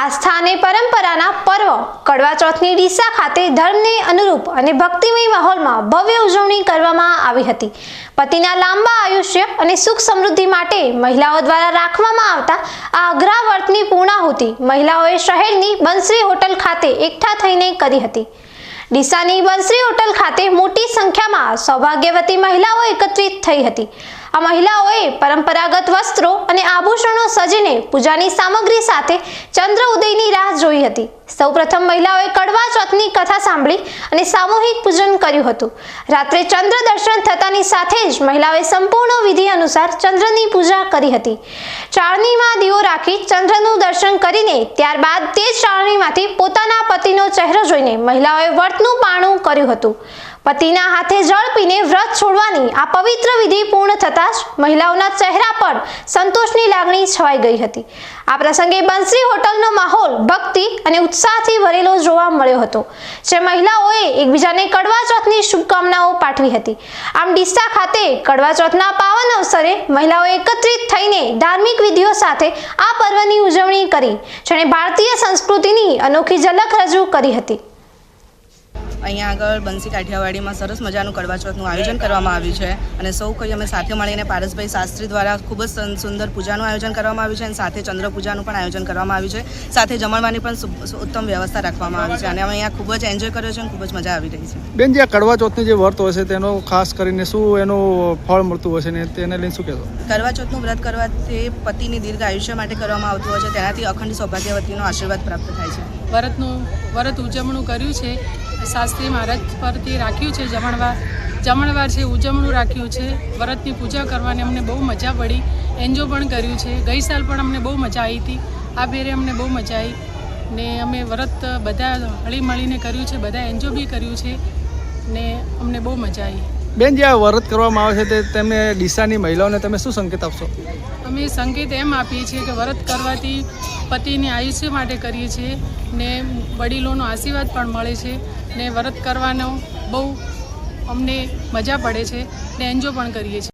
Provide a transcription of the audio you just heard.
આસ્થા અને પરંપરાના પર્વ કડવા ચોથની ડીસા ખાતે ધર્મને અનુરૂપ અને ભક્તિમય માહોલમાં ભવ્ય ઉજવણી કરવામાં આવી હતી. પતિના લાંબા આયુષ્ય અને સુખ સમૃદ્ધિ માટે મહિલાઓ દ્વારા રાખવામાં આવતા આ અઘરા વર્તની પૂર્ણાહુતિ મહિલાઓએ શહેરની બંસરી હોટલ ખાતે એકઠા થઈને કરી હતી. ડીસાની બંસરી હોટલ ખાતે મોટી સંખ્યામાં સૌભાગ્યવતી મહિલાઓ એકત્રિત થઈ હતી. આ મહિલાઓએ પરંપરાગત વસ્ત્રો અને આભૂષણો સજીને પૂજાની સામગ્રી સાથે ચંદ્ર ઉદયની રાહ જોઈ હતી. સૌપ્રથમ મહિલાઓએ કડવા ચોથની કથા સાંભળી અને સામૂહિક પૂજન કર્યું હતું. રાત્રે ચંદ્ર દર્શન થતાની સાથે જ મહિલાઓએ સંપૂર્ણ વિધિ અનુસાર ચંદ્રની પૂજા કરી હતી. ચાળણીમાં દીવો રાખી ચંદ્રનું દર્શન કરીને ત્યારબાદ તે જ ચાળણીમાંથી પોતાના પતિનો ચહેરો જોઈને મહિલાઓએ વર્તનું પારણું કર્યું હતું. પતિના હાથે જળ પીને વ્રત છોડવાની આ પવિત્ર વિધિ પૂર્ણ થતાં જ મહિલાઓના ચહેરા પર સંતોષની લાગણી છવાઈ ગઈ હતી. આ પ્રસંગે બંસરી હોટલનો માહોલ ભક્તિ અને ઉત્સાહથી ભરેલો જોવા મળ્યો હતો, જે મહિલાઓએ એકબીજાને કડવા ચોથની શુભકામનાઓ પાઠવી હતી. આમ ડીસા ખાતે કડવા ચોથના પાવન અવસરે મહિલાઓ એકત્રિત થઈને ધાર્મિક વિધિઓ સાથે આ પર્વની ઉજવણી કરી, જેણે ભારતીય સંસ્કૃતિની અનોખી ઝલક રજૂ કરી હતી. અહીંયા આગળ બંસી કાઠિયાવાડીમાં સરસ મજાનું કરવાચોથનું આયોજન કરવામાં આવ્યું છે. અને સૌ કોઈ અમે સાથે મળીને પારસભાઈ શાસ્ત્રી દ્વારા ખૂબ જ સં- સુંદર પૂજાનું આયોજન કરવામાં આવ્યું છે અને સાથે ચંદ્ર પૂજાનું પણ આયોજન કરવામાં આવ્યું છે. સાથે જમણવાની પણ ઉત્તમ વ્યવસ્થા રાખવામાં આવી છે અને અમે અહીંયા ખૂબ જ એન્જોય કર્યો છે અને ખૂબ જ મજા આવી રહી છે. બેન જે આ કરવાચોથની જે વ્રત હોય છે તેનો ખાસ કરીને શું એનું ફળ મળતું હોય છે ને તેને લઈને શું કહેશો? કરવાચોથનું વ્રત કરવાથી પતિની દીર્ઘ આયુષ્ય માટે કરવામાં આવતું હોય છે. તેનાથી અખંડ સૌભાગ્યવતીનો આશીર્વાદ પ્રાપ્ત થાય છે. વ્રતનું વરત ઉજવણું કર્યું છે. શાસ્ત્રી મહારાજ પરથી રાખ્યું છે જમણવાર. જમણવાર છે ઉજવણું રાખ્યું છે. વ્રતની પૂજા કરવાની અમને બહુ મજા પડી. એન્જો પણ કર્યું છે. ગઈ સાલ પણ અમને બહુ મજા આવી હતી. આ ફેરે અમને બહુ મજા આવી. ને અમે વ્રત બધા હળી મળીને કર્યું છે, બધા એન્જો બી કર્યું છે. ને અમને બહુ મજા આવી. બેન, જે આ વ્રત કરવામાં આવે છે તે તમે ડીસાની મહિલાઓને તમે શું સંકેત આપશો? અમે સંકેત એમ આપીએ છીએ કે વ્રત કરવાથી પતિની આયુષ્ય માટે કરીએ છીએ ને વડીલોનો આશીર્વાદ પણ મળે છે ને વ્રત કરવાનો બહુ અમને મજા પડે છે ને એન્જોય પણ કરીએ છીએ.